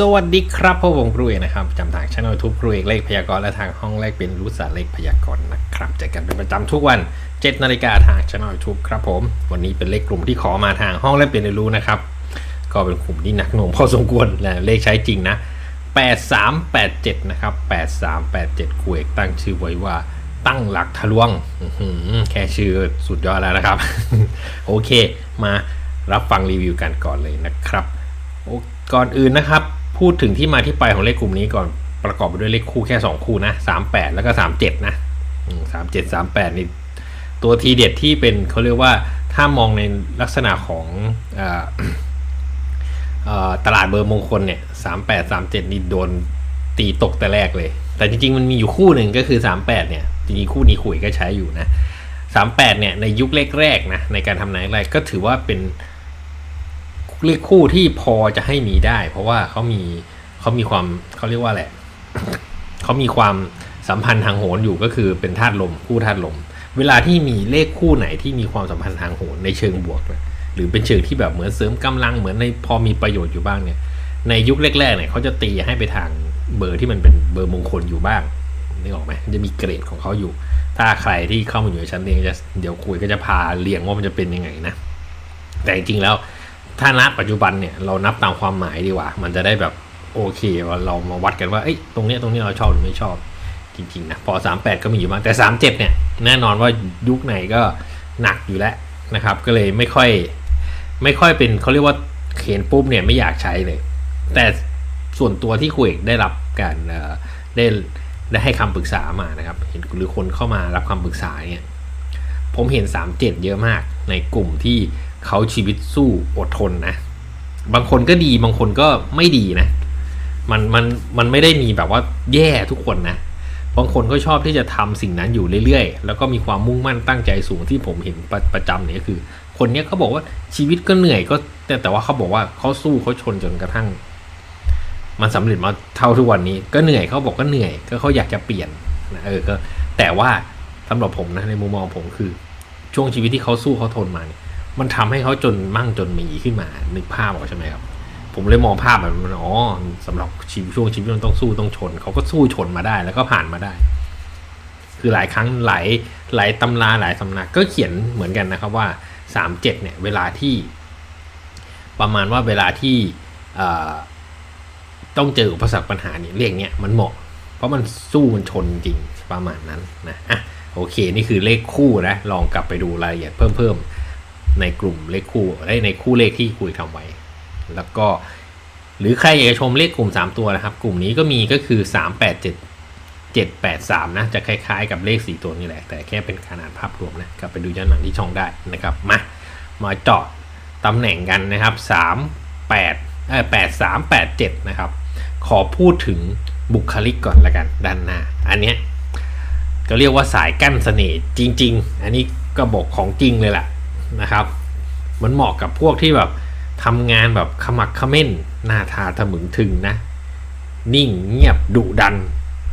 สวัสดีครับพ่อผมครูเอกนะครับจำทางช่องทูบครูเอกเลขพยากรณ์และทางห้องแรกเป็นรู้ศาสตร์เลขพยากรณ์นะครับเจอกันเป็นประจำทุกวัน7นาฬิกาทางช่องทูบครับผม วันนี้เป็นเลขกลุ่มที่ขอมาทางห้องแรกเป็นรู้นะครับ ก็เป็นกลุ่มที่หนักหน่วงพอสมควรและเลขใช้จริงนะ 8387 นะครับ 8387ครูเอกตั้งชื่อไว้ว่าตั้งหลักทะลวงแค่ชื่อสุดยอดแล้วนะครับ โอเค มารับฟังรีวิวกันก่อนเลยนะครับก่อนอื่นนะครับ พูดถึงที่มาที่ไปของเลขกลุ่มนี้ก่อนประกอบไปด้วยเลขคู่แค่ 2 คู่นะ38 แล้วก็ 37 นะสามเจ็ดสามแปดนี่ตัวทีเด็ดที่เป็นเขาเรียกว่าถ้ามองในลักษณะของออตลาดเบอร์มงคลเนี่ยสามแปดสามเจ็ดนี่โดนตีตกแต่แรกเลย แต่จริง ๆ มันมีอยู่คู่หนึ่งก็คือ 38 เนี่ย จริงๆ คู่นี้ขุยก็ใช้อยู่นะ 38 เนี่ย ในยุคแรกๆนะในการทำนายแรกก็ถือว่าเป็น เลขคู่ที่พอจะให้มีได้ เพราะว่าเขามีเขามีความเขาเรียกว่าแหละเขามีความสัมพันธ์ทางโหรอยู่ก็คือเป็นธาตุลมคู่ธาตุลม เวลาที่มีเลขคู่ไหนที่มีความสัมพันธ์ทางโหรในเชิงบวกนะหรือเป็นเชิงที่แบบเหมือนเสริมกำลังเหมือนในพอมีประโยชน์อยู่บ้างเนี่ยในยุคแรกๆเนี่ยเขาจะตีให้ไปทางเบอร์ที่มันเป็นเบอร์มงคลอยู่บ้างนึกออกไหมจะมีเกรดของเขาอยู่ ถ้าใครที่เข้ามาอยู่ในชั้นเรียนจะเดี๋ยวคุยก็จะพาเรียงว่ามันจะเป็นยังไงนะ แต่จริงๆแล้ว ถ้านับปัจจุบันเนี่ยเรานับตามความหมายดีกว่า มันจะได้แบบโอเคว่าเรามาวัดกันว่าเอ้ยตรงเนี้ยตรงเนี้ยเราชอบหรือไม่ชอบจริงๆนะพอ 38 ก็มีอยู่บ้างแต่ 37 เนี่ยแน่นอนว่ายุคไหนก็หนักอยู่แล้วนะครับ ก็เลยไม่ค่อยไม่ค่อยเป็นเขาเรียกว่าเขียนปุ๊บเนี่ยไม่อยากใช้เลย แต่ส่วนตัวที่คุยได้รับการเอ่อได้ได้ให้คำปรึกษามานะครับเห็นหรือคนเข้ามารับคำปรึกษาเนี่ยผมเห็น 37 เยอะมากในกลุ่มที่ เขาชีวิตสู้อดทนนะ บางคนก็ดีบางคนก็ไม่ดีนะ มันมันมันไม่ได้มีแบบว่าแย่ทุกคนนะ บางคนก็ชอบที่จะทำสิ่งนั้นอยู่เรื่อยๆ แล้วก็มีความมุ่งมั่นตั้งใจสูงที่ผมเห็นประประจำเนี่ยคือ คนเนี้ยเขาบอกว่าชีวิตก็เหนื่อยก็ แต่แต่ว่าเขาบอกว่าเขาสู้เขาชนจนกระทั่ง มันสำเร็จมาเท่าทุกวันนี้ ก็เหนื่อยเขาบอกก็เหนื่อย ก็เขาอยากจะเปลี่ยนนะเออก็แต่ว่าสำหรับผมนะในมุมมองผมคือ ช่วงชีวิตที่เขาสู้เขาทนมาเนี่ย มันทำให้เขาจนมั่งจนมีขึ้นมานึกภาพออกใช่ไหมครับ ผมเลยมองภาพแบบนั้นอ๋อสำหรับชีวิตช่วงชีวิตมันต้องสู้ต้องชน เขาก็สู้ชนมาได้แล้วก็ผ่านมาได้ คือหลายครั้งหลายหลายตำราหลายสำนักก็เขียนเหมือนกันนะครับว่าสามเจ็ดเนี่ย เวลาที่ ประมาณว่าเวลาที่ต้องเจออุปสรรคปัญหาเนี่ยเรียกเนี้ยมันเหมาะ เพราะมันสู้มันชนจริงประมาณนั้นนะอะโอเค นี่คือเลขคู่นะ ลองกลับไปดูรายละเอียดเพิ่มเพิ่ม ในกลุ่มเลขคู่ได้ในคู่เลขที่คุยทำไว้ แล้วก็หรือใครอยากจะชมเลขกลุ่ม 3 ตัวนะครับ กลุ่มนี้ก็มีก็คือ 3 8 7 7 8 3 นะ จะคล้ายๆกับเลข 4 ตัวนี่แหละ แต่แค่เป็นขนาดภาพรวมนะกลับไปดูย้อนหลังที่ช่องได้นะครับ มา มาเจาะตำแหน่งกันนะครับ 3 8เอ้ย8 3 8 7 นะครับ ขอพูดถึงบุคลิกก่อนละกันด้านหน้า อันเนี้ยก็เรียกว่าสายกั้นเสน่ห์จริง ๆ อันนี้ก็บอกของจริงเลยแหละ นะครับ มันเหมาะกับพวกที่แบบทำงานแบบขมักเขม้น หน้าทาทะมึงถึงนะ นิ่งเงียบดุดัน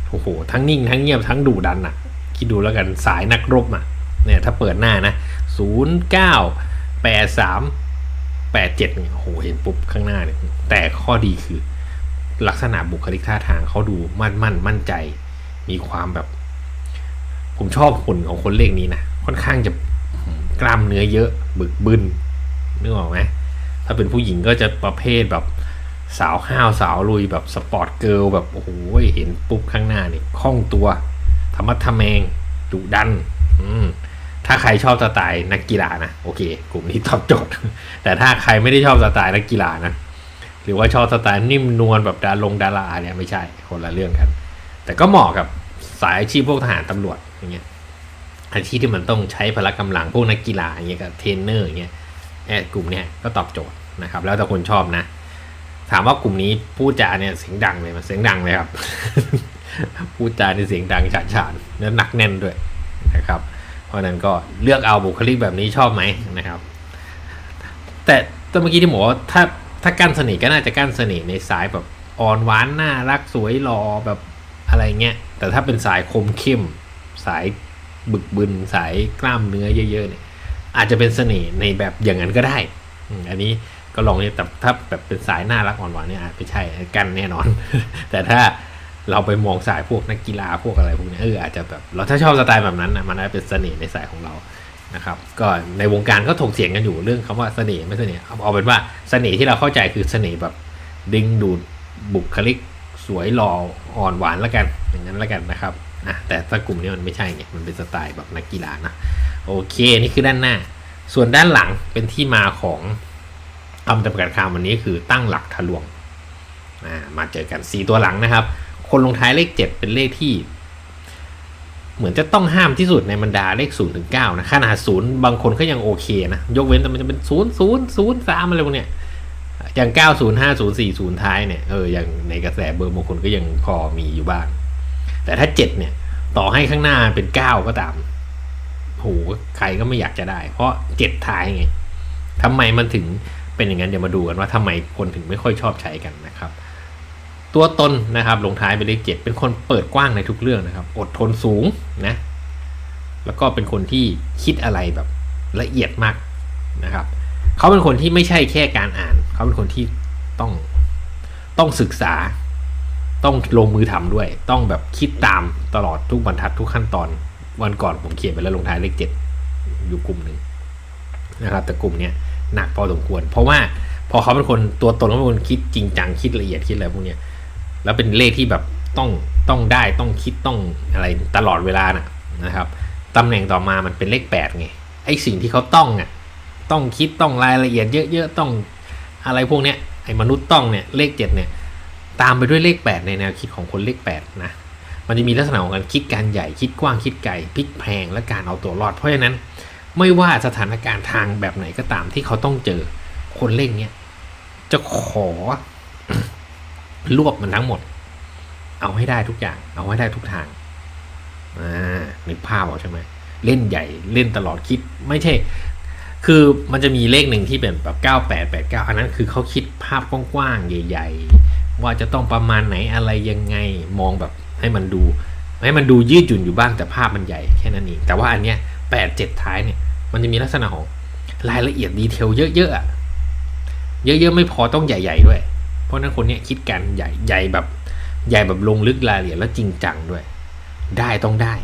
โอ้โหทั้งนิ่งทั้งเงียบทั้งดุดันอะ คิดดูแล้วกันสายนักรบอะเนี่ยถ้าเปิดหน้านะศูนย์เก้าแปดสามแปดเจ็ดเนี่ยโอ้โหเห็นปุ๊บข้างหน้าเนี่ยแต่ข้อดีคือ ลักษณะบุคลิกท่าทางเขาดูมั่นมั่นมั่นใจ มีความแบบ ผมชอบหุ่นของคนเลขนี้นะ ค่อนข้างจะ กล้ามเนื้อเยอะ บึกบึนนึกออกไหมถ้าเป็นผู้หญิงก็จะประเภทแบบสาวห้าวสาวลุยแบบสปอร์ตเกิลแบบโอ้โหเห็นปุ๊บข้างหน้านี่คล่องตัว ธรรมะทะแมงดุดัน อืมถ้าใครชอบสไตล์นักกีฬานะโอเค กลุ่มนี้ตอบโจทย์ แต่ถ้าใครไม่ได้ชอบสไตล์นักกีฬานะหรือว่าชอบสไตล์นิ่มนวลแบบดาลงดาราเนี่ยไม่ใช่คนละเรื่องกัน แต่ก็เหมาะกับสายอาชีพพวกทหารตำรวจอย่างเงี้ย อาชีพที่มันต้องใช้พละกำลังพวกนักกีฬาอย่างเงี้ยกับเทรนเนอร์อย่างเงี้ยแอดกลุ่มเนี้ยก็ตอบโจทย์นะครับ แล้วแต่คนชอบนะ ถามว่ากลุ่มนี้พูดจาเนี่ยเสียงดังเลยมันเสียงดังเลยครับ พูดจาในเสียงดังฉาดฉานแล้วหนักแน่นด้วยนะครับ เพราะนั้นก็เลือกเอาบุคลิกแบบนี้ชอบไหมนะครับ แต่แต่เมื่อกี้ที่บอถ้าถ้ากั้นเสน่ห์ก็น่าจะกั้นเสน่ห์ในสายแบบอ่อนหวานน่ารักสวยหล่อแบบอะไรเงี้ยแต่ถ้าเป็นสายคมเข้มสาย บึกบึนสายกล้ามเนื้อเยอะๆเนี่ยอาจจะเป็นเสน่ห์ในแบบอย่างนั้นก็ได้ อันนี้ก็ลองเนี่ยแต่ถ้าแบบเป็นสายน่ารักอ่อนหวานเนี่ยอาจไม่ใช่กันแน่นอน แต่ถ้าเราไปมองสายพวกนักกีฬาพวกอะไรพวกเนี้ยเอออาจจะแบบเราถ้าชอบสไตล์แบบนั้นนะมันอาจจะเป็นเสน่ห์ในสายของเรานะครับ ก็ในวงการก็ถกเถียงกันอยู่เรื่องคำว่าเสน่ห์ไม่เสน่ห์เอาเอาเป็นว่าเสน่ห์ที่เราเข้าใจคือเสน่ห์แบบดึงดูดบุคลิกสวยหล่ออ่อนหวานแล้วกันอย่างนั้นแล้วกันนะครับะแต่ถ้ากลุ่มนี้มันไม่ใช่ไงมันเป็นสไตล์แบบนักกีฬานะโอเคนี่คือด้านหน้า ส่วนด้านหลังเป็นที่มาของคำจำกัดความวันนี้คือตั้งหลักทะลวงมาเจอกันสีตัวหลังนะครับ คนลงท้ายเลข 7 เป็นเลขที่ เหมือนจะต้องห้ามที่สุดในบรรดาเลข0ถึง9นะขนาดศูนย์บางคนก็ยังโอเคนะ ยกเว้นแต่มันจะเป็น 0 0 0 3อะไรพวกเนี้ยอย่าง 905 040 ท้ายเนี่ยเอออย่างในกระแสเบอร์บางคนก็ยังพอมีอยู่บ้าง แต่ถ้า7เนี่ย ต่อให้ข้างหน้าเป็น9ก็ตามโหใครก็ไม่อยากจะได้ เพราะ7ท้ายไงทำไมมันถึงเป็นอย่างนั้นเดี๋ยวมาดูกันว่าทำไมคนถึงไม่ค่อยชอบใช้กันนะครับ ตัวตนนะครับลงท้ายเป็นเลข7เป็นคนเปิดกว้างในทุกเรื่องนะครับ อดทนสูงนะแล้วก็เป็นคนที่คิดอะไรแบบละเอียดมากนะครับเขาเป็นคนที่ไม่ใช่แค่การอ่าน เขาเป็นคนที่ต้องต้องศึกษา ต้องลงมือทำด้วย ต้องแบบคิดตามตลอดทุกบรรทัดทุกขั้นตอนวันก่อนผมเขียนไปแล้วลงท้ายเลขเจ็ดอยู่กลุ่มหนึ่งนะครับ แต่กลุ่มเนี้ยหนักพอสมควร เพราะว่าพอเขาเป็นคนตัวตนเขาเป็นคนคิดจริงจังคิดละเอียดคิดอะไรพวกเนี้ยแล้วเป็นเลขที่แบบต้องต้องได้ต้องคิดต้องอะไรตลอดเวลานะนะครับตำแหน่งต่อมามันเป็นเลขแปดไงไอสิ่งที่เขาต้องอะต้องคิดต้องรายละเอียดเยอะๆต้องอะไรพวกเนี้ยไอมนุษย์ต้องเนี่ยเลขเจ็ดเนี่ย ตามไปด้วยเลขแปดในแนวคิดของคนเลขแปดนะมันจะมีลักษณะของการคิดการใหญ่คิดกว้างคิดไกลพลิกแพงและการเอาตัวรอด เพราะฉะนั้น ไม่ว่าสถานการณ์ทางแบบไหนก็ตามที่เขาต้องเจอคนเลขเนี้ยจะขอรวบมันทั้งหมด เอาให้ได้ทุกอย่าง เอาให้ได้ทุกทางอ่านึกภาพออกใช่ไหมเล่นใหญ่เล่นตลอดคิดไม่ใช่ คือมันจะมีเลขหนึ่งที่เป็นแบบ 98 89 อันนั้นคือเขาคิดภาพกว้างๆใหญ่ ๆ ว่าจะต้องประมาณไหนอะไรยังไงมองแบบให้มันดู ให้มันดูยืดหยุ่นอยู่บ้างแต่ภาพมันใหญ่แค่นั้นเองแต่ว่าอันเนี้ย8 7ท้ายเนี่ยมันจะมีลักษณะของรายละเอียดดีเทลเยอะๆอะเยอะๆไม่พอต้องใหญ่ๆด้วย เพราะนั้นคนเนี้ยคิดกันใหญ่ใหญ่แบบใหญ่แบบลงลึกรายละเอียดแล้วจริงจังด้วย ได้ต้องได้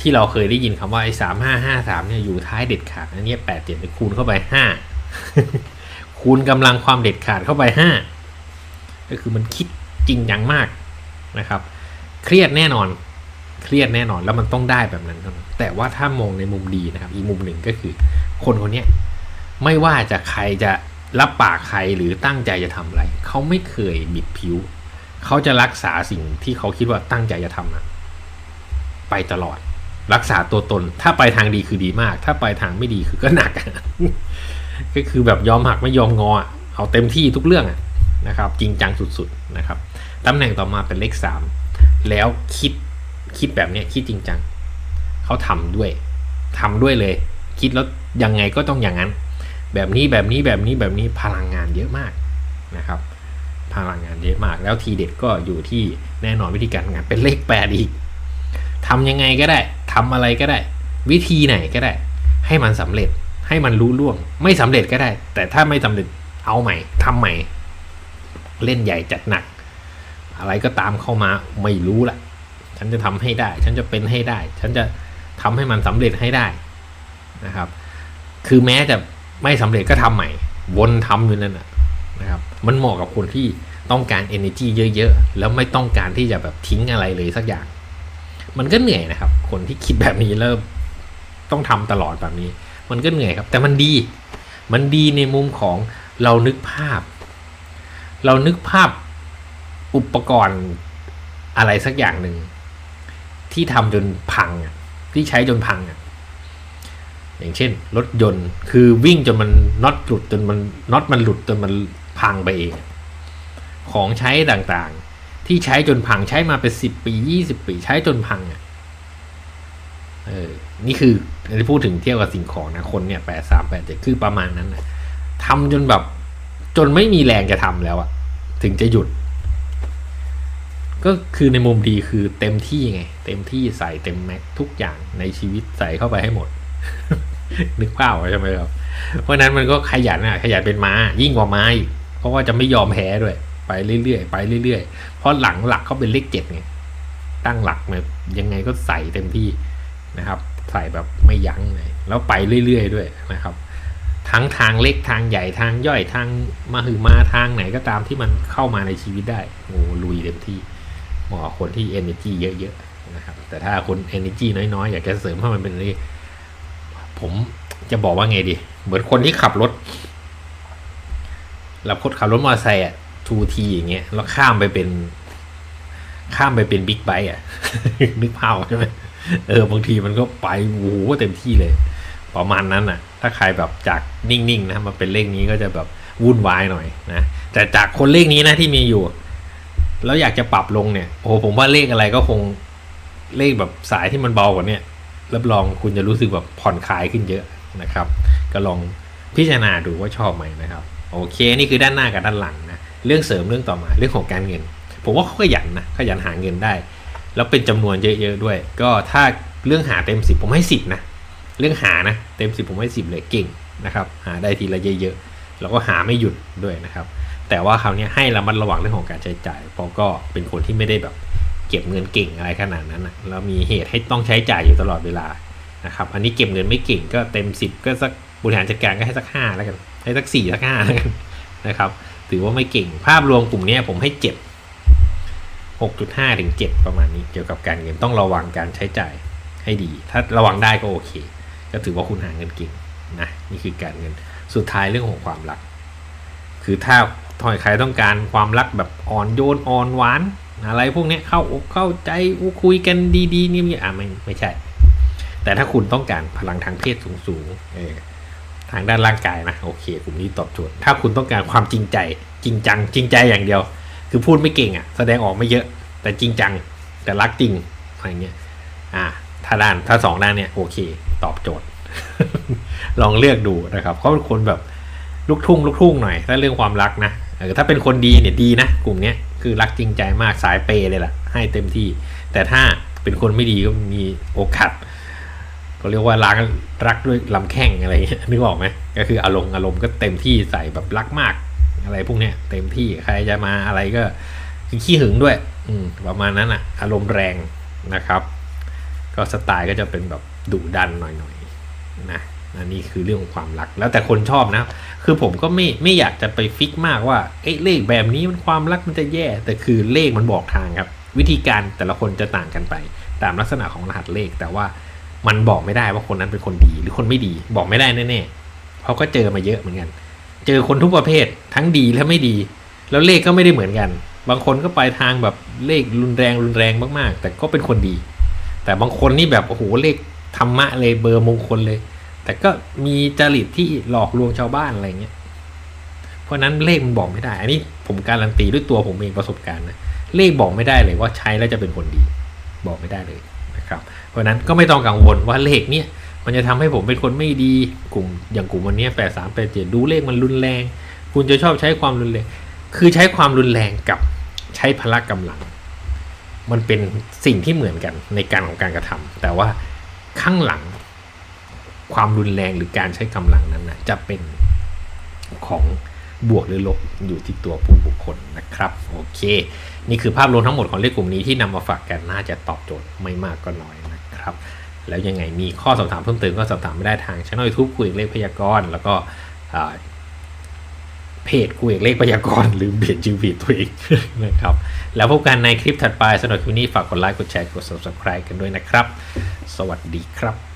ที่เราเคยได้ยินคำว่าไอ้สามห้าห้าสามเนี่ยอยู่ท้ายเด็ดขาดอันนี้แปดเจ็ดคูณเข้าไปห้าคูณกำลังความเด็ดขาดเข้าไปห้า ก็คือมันคิดจริงจังมากนะครับ เครียดแน่นอน เครียดแน่นอนแล้วมันต้องได้แบบนั้นเท่านั้นแต่ว่าถ้ามองในมุมดีนะครับ อีกมุมหนึ่งก็คือ คนคนนี้ไม่ว่าจะใครจะรับปากใครหรือตั้งใจจะทำอะไร เขาไม่เคยบิดผิว เขาจะรักษาสิ่งที่เขาคิดว่าตั้งใจจะทำนะไปตลอด รักษาตัวตน ถ้าไปทางดีคือดีมาก ถ้าไปทางไม่ดีคือก็หนักก็คือแบบยอมหักไม่ยอมงอเอาเต็มที่ทุกเรื่องอะ นะครับ จริงจังสุดๆนะครับตำแหน่งต่อมาเป็นเลขสามแล้วคิดคิดแบบเนี้ยคิดจริงจังเขาทำด้วยทำด้วยเลย คิดแล้วยังไงก็ต้องอย่างนั้น แบบนี้แบบนี้แบบนี้แบบนี้พลังงานเยอะมากนะครับ พลังงานเยอะมาก แล้วทีเด็ดก็อยู่ที่แน่นอนวิธีการงานเป็นเลขแปดอีกทำยังไงก็ได้ทำอะไรก็ได้ วิธีไหนก็ได้ ให้มันสำเร็จให้มันรู้ล่วง ไม่สำเร็จก็ได้ แต่ถ้าไม่สำเร็จเอาใหม่ทำใหม่ เล่นใหญ่จัดหนัก อะไรก็ตามเข้ามาไม่รู้ละฉันจะทำให้ได้ ฉันจะเป็นให้ได้ ฉันจะทำให้มันสำเร็จให้ได้นะครับ คือแม้จะไม่สำเร็จก็ทำใหม่ วนทำอยู่นั่นนะนะครับ มันเหมาะกับคนที่ต้องการ energy เยอะๆ แล้วไม่ต้องการที่จะแบบทิ้งอะไรเลยสักอย่าง มันก็เหนื่อยนะครับ คนที่คิดแบบนี้แล้วต้องทำตลอดแบบนี้ มันก็เหนื่อยครับ แต่มันดี มันดีในมุมของเรานึกภาพ เรานึกภาพอุปกรณ์อะไรสักอย่างหนึ่ง ที่ทำจนพังอะที่ใช้จนพังอะอย่างเช่น รถยนต์คือวิ่งจนมันน็อตหลุดจนมันน็อตมันหลุดจนมันพังไปเอง ของใช้ต่างๆ ที่ใช้จนพังใช้มาเป็นสิบปียี่สิบปีใช้จนพังอะเออนี่คืออันนี้พูดถึงเทียบกับสิ่งของนะคนเนี่ยแปดสามแปดเจ็ดคือประมาณนั้นนะทำจนแบบ จนไม่มีแรงจะทำแล้วอะถึงจะหยุด ก็คือในมุมดีคือเต็มที่ไง เต็มที่ใส่เต็มแม็กทุกอย่างในชีวิตใส่เข้าไปให้หมด นึกภาพใช่ไหมครับ เพราะนั้นมันก็ขยันอะขยันเป็นม้ายิ่งกว่าม้าอีกเพราะว่าจะไม่ยอมแพ้ด้วย ไปเรื่อยๆไปเรื่อยๆเพราะหลังหลักเขาเป็นเลขเจ็ดไงตั้งหลักแบบยังไงก็ใส่เต็มที่นะครับ ใส่แบบไม่ยั้งเลยแล้วไปเรื่อยๆด้วยนะครับ ทั้งทางเล็กทางใหญ่ทางย่อยทางมาหือมาทางไหนก็ตามที่มันเข้ามาในชีวิตได้โอ้ลุยเต็มที่เหมาะคนที่ energy เยอะๆนะครับ แต่ถ้าคน energy น้อยๆ อยากจะเสริมให้มันเป็นนี่ผมจะบอกว่าไงดี เหมือนคนที่ขับรถเราคนขับรถมอเตอร์ไซค์อะทูทีอย่างเงี้ยแล้วข้ามไปเป็น ข้ามไปเป็นบิ๊กไบค์อะนึกภาพใช่ไหมเออบางทีมันก็ไปโอ้โหเต็มที่เลย ประมาณนั้นน่ะ ถ้าใครแบบจากนิ่งๆนะมาเป็นเลขนี้ก็จะแบบวุ่นวายหน่อยนะแต่จากคนเลขนี้นะที่มีอยู่ แล้วอยากจะปรับลงเนี่ยโอ้โหผมว่าเลขอะไรก็คงเลขแบบสายที่มันเบากว่านี้รับรองคุณจะรู้สึกแบบผ่อนคลายขึ้นเยอะนะครับ ก็ลองพิจารณาดูว่าชอบไหมนะครับ โอเคนี่คือด้านหน้ากับด้านหลังนะเรื่องเสริมเรื่องต่อมาเรื่องของการเงิน ผมว่าเขาขยันนะขยันหาเงินได้ แล้วเป็นจำนวนเยอะๆด้วย ก็ถ้าเรื่องหาเต็มสิบผมให้สิบนะ เรื่องหานะเต็มสิบผมให้สิบเลยเก่งนะครับ หาได้ทีละเยอะๆแล้วก็หาไม่หยุดด้วยนะครับ แต่ว่าคราวนี้ให้ระมัดระวังเรื่องของการใช้จ่ายเพราะก็เป็นคนที่ไม่ได้แบบเก็บเงินเก่งอะไรขนาดนั้นนะแล้วมีเหตุให้ต้องใช้จ่ายอยู่ตลอดเวลานะครับ อันนี้เก็บเงินไม่เก่งก็เต็มสิบก็สักบริหารจัดการก็ให้สักห้าแล้วกัน ให้สักสี่สักห้าแล้วกันนะครับ ถือว่าไม่เก่ง ภาพรวมกลุ่มนี้ผมให้เจ็ดหกจุดห้าถึงเจ็ดประมาณนี้ เกี่ยวกับการเงินต้องระวังการใช้จ่ายให้ดี ถ้าระวังได้ก็โอเค ก็ถือว่าคุณหาเงินเก่งนะนี่คือการเงินสุดท้ายเรื่องของความรัก คือถ้าถอยใครต้องการความรักแบบอ่อนโยนอ่อนหวาน อะไรพวกนี้เข้าอกเข้าใจคุยกันดีๆนี่อะไม่ไม่ใช่ แต่ถ้าคุณต้องการพลังทางเพศสูงๆเออทางด้านร่างกายนะโอเคกลุ่มนี้ตอบโจทย์ถ้าคุณต้องการความจริงใจ จริงจัง จริงใจอย่างเดียว คือพูดไม่เก่งอะ แสดงออกไม่เยอะ แต่จริงจัง แต่รักจริงอะไรเงี้ยอ่า ถ้าด้านถ้าสองด้านเนี่ยโอเค ตอบโจทย์ ลองเลือกดูนะครับเขาเป็นคนแบบลูกทุ่งลูกทุ่งหน่อย ถ้าเรื่องความรักนะเออถ้าเป็นคนดีเนี่ยดีนะกลุ่มเนี้ยคือรักจริงใจมากสายเปย์เลยล่ะ ให้เต็มที่ แต่ถ้าเป็นคนไม่ดีก็มีโอกาสก็เรียกว่ารักรักด้วยลำแข้งอะไรเงี้ยนึกออกไหมก็คืออารมณ์อารมณ์ก็เต็มที่ใส่แบบรักมากอะไรพวกเนี้ยเต็มที่ใครจะมาอะไรก็คือขี้หึงด้วย อืมประมาณนั้นอะอารมณ์แรงนะครับ ก็สไตล์ก็จะเป็นแบบดุดันหน่อยๆนะนนี้คือเรื่องของความรัก แล้วแต่คนชอบนะ คือผมก็ไม่ไม่อยากจะไปฟิกมากว่าเอ้เลขแบบนี้มันความรักมันจะแย่ แต่คือเลขมันบอกทางครับ วิธีการแต่ละคนจะต่างกันไป ตามลักษณะของรหัสเลข แต่ว่ามันบอกไม่ได้ว่าคนนั้นเป็นคนดีหรือคนไม่ดี บอกไม่ได้แน่ๆเพราะก็เจอมาเยอะเหมือนกัน เจอคนทุกประเภททั้งดีและไม่ดี แล้วเลขก็ไม่ได้เหมือนกัน บางคนก็ไปทางแบบเลขรุนแรงรุนแรงมากๆ แต่ก็เป็นคนดี แต่บางคนนี่แบบโอ้โหเลขธรรมะเลยเบอร์มงคลเลย แต่ก็มีจริตที่หลอกลวงชาวบ้านอะไรเงี้ยเพราะนั้นเลขมันบอกไม่ได้ อันนี้ผมการันตีด้วยตัวผมเองประสบการณ์นะเลขบอกไม่ได้เลยว่าใช้แล้วจะเป็นคนดี บอกไม่ได้เลยนะครับ เพราะนั้นก็ไม่ต้องกังวลว่าเลขเนี่ยมันจะทำให้ผมเป็นคนไม่ดีกลุ่มอย่างกลุ่มวันนี้แปดสามแปดเจ็ดดูเลขมันรุนแรง คุณจะชอบใช้ความรุนแรง คือใช้ความรุนแรงกับใช้พละกำลัง มันเป็นสิ่งที่เหมือนกันในการของการกระทำแต่ว่าข้างหลังความรุนแรงหรือการใช้กำลังนั้นนะจะเป็นของบวกหรือลบอยู่ที่ตัวผู้บุคคลนะครับโอเค นี่คือภาพรวมทั้งหมดของเลขกลุ่มนี้ที่นำมาฝากกันน่าจะตอบโจทย์ไม่มากก็น้อยนะครับ แล้วยังไงมีข้อสอบถามเพิ่มเติมก็สอบถามไม่ได้ทางช่องยูทูบคุยเลขพยากรณ์แล้วก็อ่า เพจกูเอกเลขพยากรณ์ลืมเปลี่ยนชื่อเพจตัวเองนะครับ แล้วพบกันในคลิปถัดไปสำหรับคลิปนี้ฝากกดไลค์กดแชร์กด subscribe กันด้วยนะครับ สวัสดีครับ